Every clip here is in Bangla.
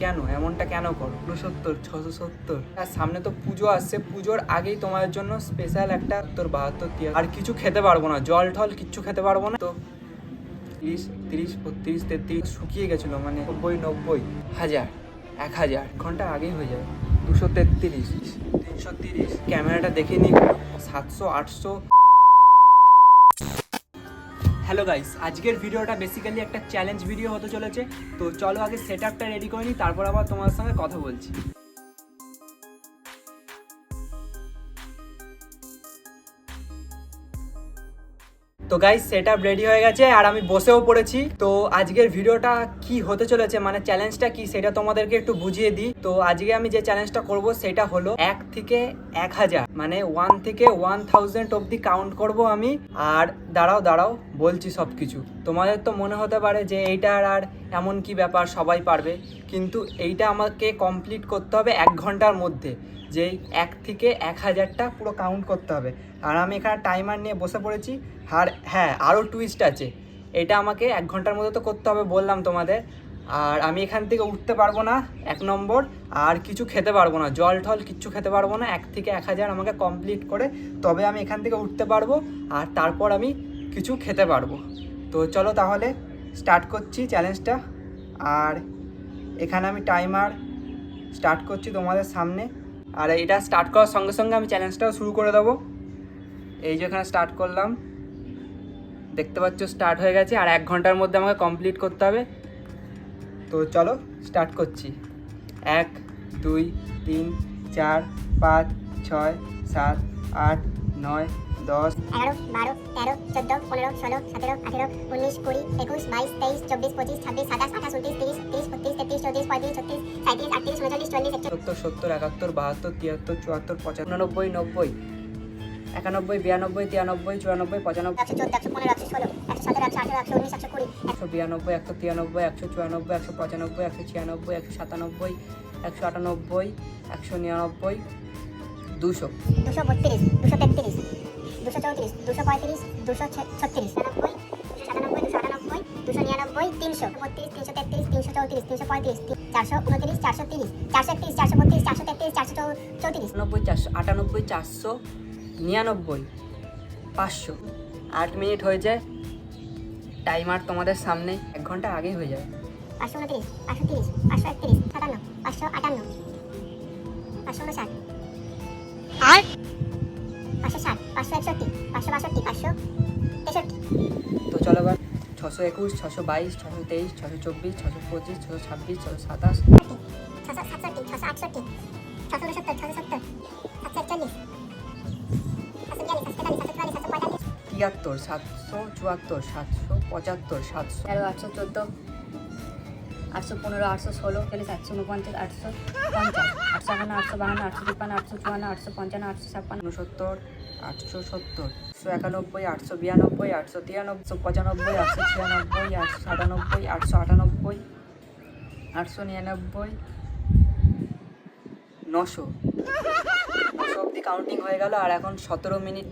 কেন? এমনটা কেন করো? সত্তর ছশো সত্তর। আর সামনে তো পুজো আসছে। পুজোর আগেই তোমাদের জন্য স্পেশাল একটা সত্তর বাহাত্তর, তিয়াত্তর। আর কিছু খেতে পারব না। জল টল কিচ্ছু খেতে পারব না। তো তিরিশ তিরিশ, বত্রিশ, তেত্রিশ শুকিয়ে গেছিল মানে নব্বই নব্বই। হাজার, এক হাজার। ঘণ্টা আগেই হয়ে যাবে। দুশো তেত্রিশ, তিনশো তিরিশ। ক্যামেরাটা দেখে নিই সাতশো, আটশো হ্যালো গাইস আজকের ভিডিওটা বেসিক্যালি একটা চ্যালেঞ্জ ভিডিও হতে চলেছে। তো চলো আগে সেট আপটা রেডি করে নিই, তারপর আবার তোমার সঙ্গে কথা বলছি। তো গাইস সেট আপ রেডি হয়ে গেছে আর আমি বসেও পড়েছি। তো আজকের ভিডিওটা কি হতে চলেছে মানে চ্যালেঞ্জটা কি সেটা তোমাদেরকে একটু বুঝিয়ে দিই। তো আজকে আমি যে চ্যালেঞ্জটা করব সেটা হলো এক থেকে এক হাজার মানে ওয়ান থেকে ওয়ান থাউজেন্ড অব্দি কাউন্ট করব আমি। আর দাঁড়াও দাঁড়াও, বলছি সব কিছু তোমাদের তো মনে হতে পারে যে এইটার আর এমন কি ব্যাপার, সবাই পারবে। কিন্তু এইটা আমাকে কমপ্লিট করতে হবে এক ঘণ্টার মধ্যে। যেই এক থেকে এক হাজারটা পুরো কাউন্ট করতে হবে। আর আমি এখানে টাইমার নিয়ে বসে পড়েছি। আর হ্যাঁ আরও টুইস্ট আছে। এটা আমাকে এক ঘণ্টার মধ্যে তো করতে হবে বললাম তোমাদের। আর আমি এখান থেকে উঠতে পারব না, এক নম্বর। আর কিছু খেতে পারব না, জল টল কিচ্ছু খেতে পারব না। এক থেকে এক হাজার আমাকে কমপ্লিট করে তবে আমি এখান থেকে উঠতে পারব। আর তারপর আমি কিছু খেতে পারব। তো চলো তাহলে স্টার্ট করছি চ্যালেঞ্জটা আর এখানে আমি টাইমার স্টার্ট করছি তোমাদের সামনে। আর এটা স্টার্ট করার সঙ্গে সঙ্গে আমি চ্যালেঞ্জটাও শুরু করে দেবো। এই যে এখানে স্টার্ট করলাম। দেখতে পাচ্ছ স্টার্ট হয়ে গেছে আর এক ঘণ্টার মধ্যে আমাকে কমপ্লিট করতে হবে। তো চলো স্টার্ট করছি। এক, দুই, তিন, চার, পাঁচ, ছয়, সাত, আট নয় দশ এগারো বারো তেরো চোদ্দ পনেরো ষোলো সতেরো আঠেরো উনিশ কুড়ি একুশ বাইশ তেইশ চব্বিশ পঁচিশ ছাব্বিশ সাতাশ আঠাশ উনত্রিশ তিরিশ তিরিশ বত্রিশ তেত্রিশ চৌত্রিশ পঁয়ত্রিশ ছত্রিশ সাঁত্রিশ আটত্রিশ উনচল্লিশ চল্লিশ সত্তর সত্তর একাত্তর বাহাত্তর তিয়াত্তর চুয়াত্তর পঁচানব্বই নব্বই একানব্বই বিরানব্বই তিরানব্বই চুরানব্বই পঁচানব্বই একশো চোদ্দ একশো পনেরো একশো ষোলো একশো সতেরো একশো আঠেরো একশো উনিশ একশো কুড়ি একশো বিরানব্বই একশো তিরানব্বই একশো চুরানব্বই একশো পঁচানব্বই একশো ছিয়ানব্বই একশো সাতানব্বই একশো আটানব্বই একশো নিরানব্বই দুশো। দুশো বত্রিশ দুশো তেত্রিশ দুশো চৌত্রিশ দুশো পঁয়ত্রিশ দুশো ছত্রিশ দুশো সাতানব্বই দুশো আটানব্বই দুশো নিরানব্বই তিনশো বত্রিশ তিনশো তেত্রিশ তিনশো চৌত্রিশ তিনশো পঁয়ত্রিশ চারশো উনত্রিশ চারশো তিরিশ চারশো একত্রিশ চারশো বত্রিশ চারশো তেত্রিশ চারশো চৌ- চৌত্রিশ। নব্বই চারশো আটানব্বই চারশো নিরানব্বই পাঁচশো। আট মিনিট হয়েছে টাইমার তোমাদের সামনে এক ঘণ্টা আগেই হয়ে যায় পাঁচশো উনত্রিশ পাঁচশো তিরিশ পাঁচশো একত্রিশ সাতান্ন পাঁচশো আটান্ন পাঁচশো উনষাট ছশো একুশ ছশো বাইশ ছশো তেইশ ছশো চব্বিশ ছশো পঁচিশ ছশো ছাব্বিশ ছশো সাতাশ। তিয়াত্তর সাতশো চুয়াত্তর সাতশো পঁচাত্তর সাতশো। তেরো আটশো চোদ্দ আটশো পনেরো আটশো ষোলো চল্লিশ আটশো উনপঞ্চাশ আটশো পঞ্চাশ আটশো একান্ন আটশো বাহান্ন আটশো তিপ্পান্ন আটশো চুয়ান্ন আটশো পঞ্চান্ন আটশো ছাপ্পান্ন। উনসত্তর আটশো সত্তর আটশো একানব্বই, আটশো বিরানব্বই, আটশো তিরানব্বই পঁচানব্বই, আটশো ছিয়ানব্বই, আটশো সাতানব্বই, আটশো আটানব্বই, আটশো নিরানব্বই, নশো। নশো অব্দি কাউন্টিং হয়ে গেল, আর এখন সতেরো মিনিট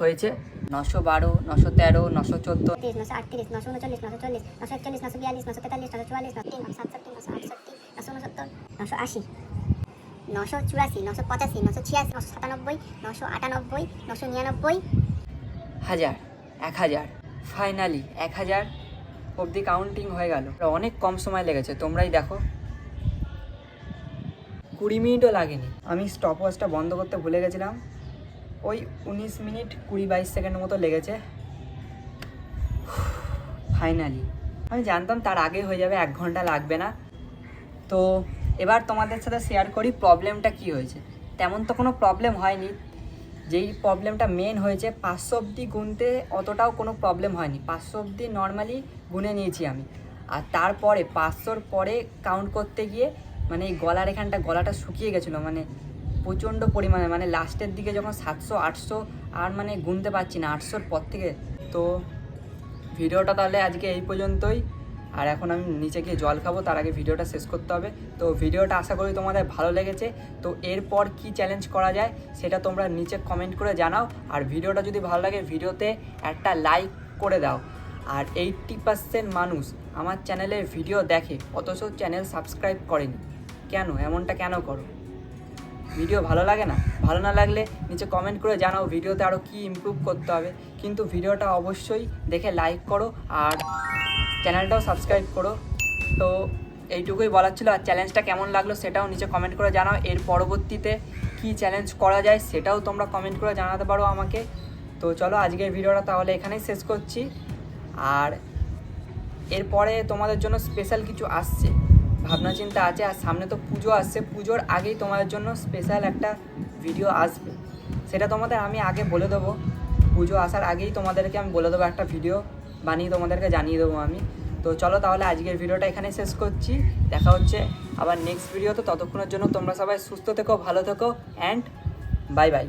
হয়েছে। নশো বারো, নশো তেরো, নশো চোদ্দ। নশো আটত্রিশ, নশো উনচল্লিশ, নশো চল্লিশ, নশো একচল্লিশ, নশো বিয়াল্লিশ, নশো তেতাল্লিশ, নশো চুয়াল্লিশ, নশো সাতষট্টি নশো আটষট্টি নশো উনসত্তর নশো আশি। নশো চুরাশি, নশো পঁচাশি, নশো ছিয়াশি, নশো সাতানব্বই, নশো আটানব্বই, নশো নিরানব্বই। হাজার এক হাজার ফাইনালি এক হাজার অবধি কাউন্টিং হয়ে গেল। অনেক কম সময় লেগেছে, তোমরাই দেখো। কুড়ি মিনিটও লাগেনি। আমি স্টপ ওয়াচটা বন্ধ করতে ভুলে গেছিলাম। ওই উনিশ মিনিট কুড়ি বাইশ সেকেন্ড মতো লেগেছে। ফাইনালি আমি জানতাম তার আগে হয়ে যাবে, এক ঘণ্টা লাগবে না। তো এবার তোমাদের সাথে শেয়ার করি প্রবলেমটা কি হয়েছে। তেমন তো কোনো প্রবলেম হয়নি। যেই প্রবলেমটা মেন হয়েছে, পাঁচশো অবধি গুনতে অতটাও কোনো প্রবলেম হয়নি। পাঁচশো অবধি নর্মালি গুনে নিয়েছি আমি। আর তারপরে পাঁচশোর পরে কাউন্ট করতে গিয়ে মানে এই গলার এখানটা, গলাটা শুকিয়ে গেছিল। মানে প্রচণ্ড পরিমাণে মানে লাস্টের দিকে যখন সাতশো, আটশো আর মানে গুনতে পারছি না, আটশোর পর থেকে। তো ভিডিওটা তাহলে আজকে এই পর্যন্তই। আর এখন আমি নিচে গিয়ে জল খাব, তার আগে ভিডিওটা শেষ করতে হবে। তো ভিডিওটা আশা করি তোমাদের ভালো লেগেছে। তো এরপর কি চ্যালেঞ্জ করা যায়, সেটা তোমরা নিচে কমেন্ট করে জানাও। আর ভিডিওটা যদি ভালো লাগে, ভিডিওতে একটা লাইক করে দাও। আর এইট্টি পার্সেন্ট মানুষ আমার চ্যানেলের ভিডিও দেখে, অথচ চ্যানেল সাবস্ক্রাইব করেনি। কেন? এমনটা কেন করো? ভিডিও ভালো লাগে না? ভালো না লাগলে নিচে কমেন্ট করে জানাও ভিডিওতে আরও কী ইমপ্রুভ করতে হবে। কিন্তু ভিডিওটা অবশ্যই দেখে লাইক করো আর চ্যানেলটাও সাবস্ক্রাইব করো। তো এইটুকুই বলার ছিল। আর চ্যালেঞ্জটা কেমন লাগল সেটাও নিচে কমেন্ট করে জানাও। এর পরবর্তীতে কি চ্যালেঞ্জ করা যায় সেটাও তোমরা কমেন্ট করে জানাতে পারো আমাকে। তো চলো আজকের ভিডিওটা তাহলে এখানেই শেষ করছি। আর এরপরে তোমাদের জন্য স্পেশাল কিছু আসছে। ভাবনা চিন্তা আছে আর সামনে তো পুজো আসছে। পুজোর আগেই তোমাদের জন্য স্পেশাল একটা ভিডিও আসবে। সেটা তোমাদের আমি আগে বলে দেবো। পুজো আসার আগেই তোমাদেরকে আমি বলে দেবো একটা ভিডিও বানিয়ে তোমাদেরকে জানিয়ে দেবো আমি। তো চলো তাহলে আজকের ভিডিওটা এখানে শেষ করছি। দেখা হচ্ছে আবার নেক্সট ভিডিও তো ততক্ষণের জন্য তোমরা সবাই সুস্থ থেকো, ভালো থেকো অ্যান্ড বাই বাই